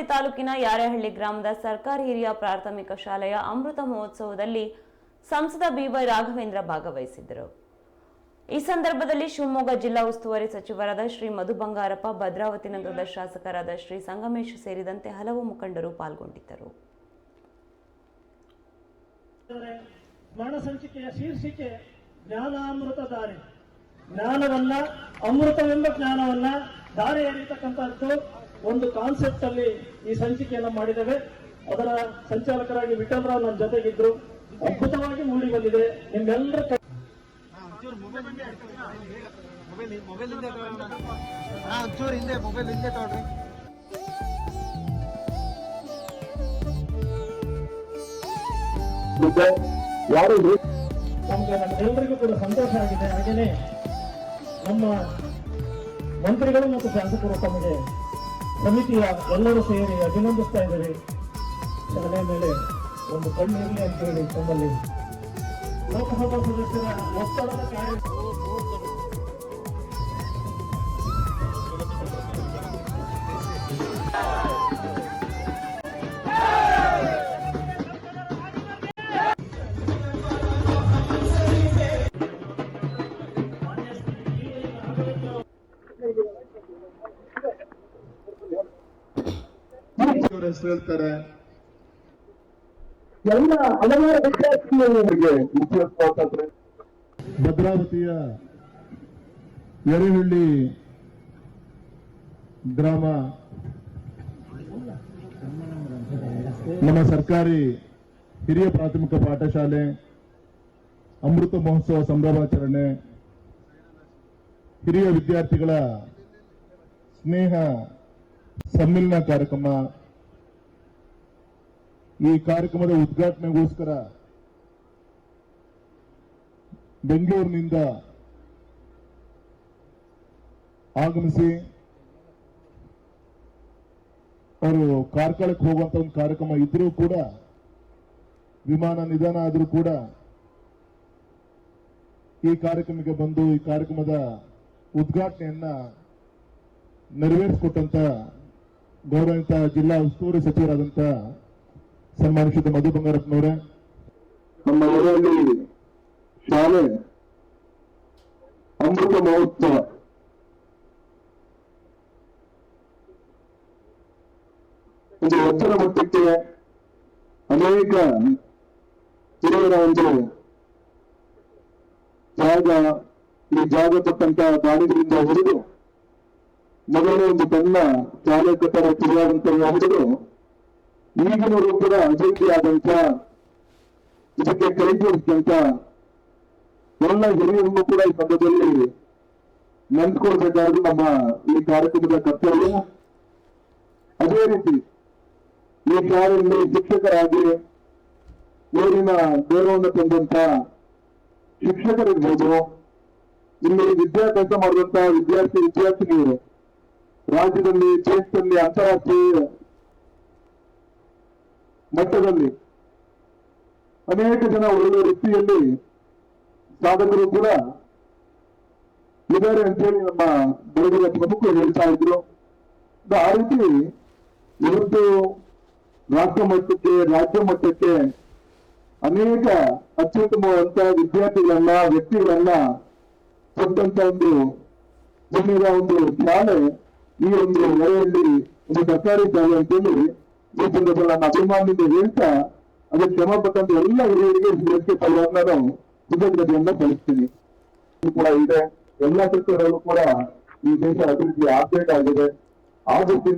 ತಾಲೂಕಿನ ಯಾರೇಹಳ್ಳಿ ಗ್ರಾಮದ ಸರ್ಕಾರಿ ಹಿರಿಯ ಪ್ರಾಥಮಿಕ ಶಾಲೆಯ ಅಮೃತ ಮಹೋತ್ಸವದಲ್ಲಿ ಸಂಸದ ಬಿವೈ ರಾಘವೇಂದ್ರ ಭಾಗವಹಿಸಿದ್ದರು. ಈ ಸಂದರ್ಭದಲ್ಲಿ ಶಿವಮೊಗ್ಗ ಜಿಲ್ಲಾ ಉಸ್ತುವಾರಿ ಸಚಿವರಾದ ಶ್ರೀ ಮಧು ಬಂಗಾರಪ್ಪ, ಭದ್ರಾವತಿ ನಗರದ ಶಾಸಕರಾದ ಶ್ರೀ ಸಂಗಮೇಶ್ ಸೇರಿದಂತೆ ಹಲವು ಮುಖಂಡರು ಪಾಲ್ಗೊಂಡಿದ್ದರು. ಶೀರ್ಷಿಕೆ ಜ್ಞಾನವನ್ನ, ಅಮೃತವೆಂಬ ಜ್ಞಾನವನ್ನ ದಾರಿ ಒಂದು ಕಾನ್ಸೆಪ್ಟ್ ಅಲ್ಲಿ ಈ ಸಂಚಿಕೆಯನ್ನ ಮಾಡಿದ್ದೇವೆ. ಅದರ ಸಂಚಾಲಕರಾಗಿ ವಿಠಲ್ ರಾವ್ ನನ್ನ ಜೊತೆಗಿದ್ರು. ಅದ್ಭುತವಾಗಿ ಮೂಡಿ ಬಂದಿದೆ. ನಿಮ್ಮೆಲ್ಲರ ಯಾರು ನಮ್ಗೆ ನಮ್ಮೆಲ್ಲರಿಗೂ ಕೂಡ ಸಂತೋಷ ಆಗಿದೆ. ಹಾಗೇನೆ ನಮ್ಮ ಮಂತ್ರಿಗಳು ಮತ್ತು ಶಾಸಕರು ತಮಗೆ ಸಮಿತಿಯ ಎಲ್ಲರೂ ಸೇರಿ ಅಭಿನಂದಿಸ್ತಾ ಇದ್ದೀರಿ ಶಾಲೆ ಮೇಲೆ ಒಂದು ಕಣ್ಣಿರಲಿ ಅಂತ ಹೇಳಿ ತಮ್ಮಲ್ಲಿ. ಲೋಕಸಭಾ ಸದಸ್ಯರ ಒತ್ತಡದ ಕಾರ್ಯ ಅವ್ರ ಹೆಸರು ಹೇಳ್ತಾರೆ? ಎಲ್ಲ ಹಲವಾರು ವಿದ್ಯಾರ್ಥಿಗಳಿಗೆ ಸ್ವಾತಂತ್ರ್ಯ ಭದ್ರಾವತಿಯ ಎರೆಹಳ್ಳಿ ಗ್ರಾಮ ನಮ್ಮ ಸರ್ಕಾರಿ ಹಿರಿಯ ಪ್ರಾಥಮಿಕ ಪಾಠಶಾಲೆ ಅಮೃತ ಮಹೋತ್ಸವ ಸಂಭ್ರಮಾಚರಣೆ ಹಿರಿಯ ವಿದ್ಯಾರ್ಥಿಗಳ ಸ್ನೇಹ ಸಮ್ಮಿಲನ ಕಾರ್ಯಕ್ರಮ ಈ ಕಾರ್ಯಕ್ರಮದ ಉದ್ಘಾಟನೆಗೋಸ್ಕರ ಬೆಂಗಳೂರಿನಿಂದ ಆಗಮಿಸಿ ಅವರು ಕಾರ್ಕಳಕ್ಕೆ ಹೋಗುವಂತ ಒಂದು ಕಾರ್ಯಕ್ರಮ ಇದ್ರೂ ಕೂಡ, ವಿಮಾನ ನಿಧಾನ ಆದರೂ ಕೂಡ ಈ ಕಾರ್ಯಕ್ರಮಕ್ಕೆ ಬಂದು ಈ ಕಾರ್ಯಕ್ರಮದ ಉದ್ಘಾಟನೆಯನ್ನ ನೆರವೇರಿಸಿಕೊಟ್ಟಂತ ಗೌರವಿತ ಜಿಲ್ಲಾ ಉಸ್ತುವಾರಿ ಸಚಿವರಾದಂತ ಸನ್ಮಾನಿಸಿದ ಮಧು ಬಂಗಾರಪ್ಪನವರೇ. ನಮ್ಮ ಊರಲ್ಲಿ ಶಾಲೆ, ಅಮೃತ ಮಹೋತ್ಸವ. ಒಂದು ಎತ್ತರ ಮಟ್ಟಕ್ಕೆ ಅನೇಕ ಹಿರಿಯರ ಒಂದು ಜಾಗ, ಈ ಜಾಗ ತಕ್ಕಂತ ದಾಳಿಗಳಿಂದ ಹಿಡಿದು ಮೊದಲನೇ ಒಂದು ತನ್ನ ಶಾಲೆ ಕಟ್ಟಡ ಶುರುವಾದಂತಹ ಹಿಡಿದು ಈಗಿನ ರೂಪದ ಅಭಿವೃದ್ಧಿ ಆದಂತ ಇದಕ್ಕೆ ಕೈ ಜೋಡಿಸಿದಂತ ಎಲ್ಲ ಹಿರಿಯರನ್ನು ಕೂಡ ಈ ಸಂದರ್ಭದಲ್ಲಿ ನೆನ್ಸ್ಕೊಳ್ಬೇಕಾದ್ರೆ ನಮ್ಮ ಈ ಕಾರ್ಯಕ್ರಮದ ಕರ್ತವ್ಯ. ಅದೇ ರೀತಿ ಈ ಶಾಲೆಯಲ್ಲಿ ಶಿಕ್ಷಕರಾಗಿ ಊರಿನ ಗೌರವವನ್ನು ತಂದಂತ ಶಿಕ್ಷಕರಿರ್ಬೋದು, ಇಲ್ಲಿ ವಿದ್ಯಾಭ್ಯಾಸ ಮಾಡಿದಂತ ವಿದ್ಯಾರ್ಥಿ ವಿದ್ಯಾರ್ಥಿನಿಯರು ರಾಜ್ಯದಲ್ಲಿ, ದೇಶದಲ್ಲಿ, ಅಂತಾರಾಷ್ಟ್ರೀಯ ಮಟ್ಟದಲ್ಲಿ ಅನೇಕ ಜನ ಒಳ್ಳೆ ವೃತ್ತಿಯಲ್ಲಿ ಸಾಧಕರು ಕೂಡ ಇದ್ದಾರೆ ಅಂತೇಳಿ ನಮ್ಮ ಬೆಳಗಿನ ಪ್ರಮುಖರು ಹೇಳ್ತಾ ಇದ್ರು. ಆ ರೀತಿ ಇವತ್ತು ರಾಷ್ಟ್ರ ಮಟ್ಟಕ್ಕೆ, ರಾಜ್ಯ ಮಟ್ಟಕ್ಕೆ ಅನೇಕ ಅತ್ಯುತ್ತಮವಾದಂತಹ ವಿದ್ಯಾರ್ಥಿಗಳನ್ನ, ವ್ಯಕ್ತಿಗಳನ್ನ ಕೊಟ್ಟಂತ ಒಂದು ಜನರ ಒಂದು ಶಾಲೆ ಈ ಒಂದು ಮನೆಯಲ್ಲಿ ಒಂದು ಸರ್ಕಾರಿ ಶಾಲೆ ಅಂತೇಳಿ ನನ್ನ ಅಭಿಮಾನದಿಂದ ಹೇಳ್ತಾ ಅದಕ್ಕೆ ಕ್ರಮ ಪಟ್ಟಂತ ಎಲ್ಲ ಹಿರಿಯರಿಗೆ ಇದಕ್ಕೆ ಪರವಾಗಿ ನಾನು ಕೃತಜ್ಞತೆಯನ್ನ ಸಲ್ಲಿಸ್ತೀನಿ. ಇದು ಕೂಡ ಇದೆ. ಎಲ್ಲ ಸೆಕ್ಟರ್ಗಳಲ್ಲೂ ಕೂಡ ಈ ದೇಶ ಅಭಿವೃದ್ಧಿ ಆಗ್ಬೇಕಾಗಿದೆ. ಆದಷ್ಟು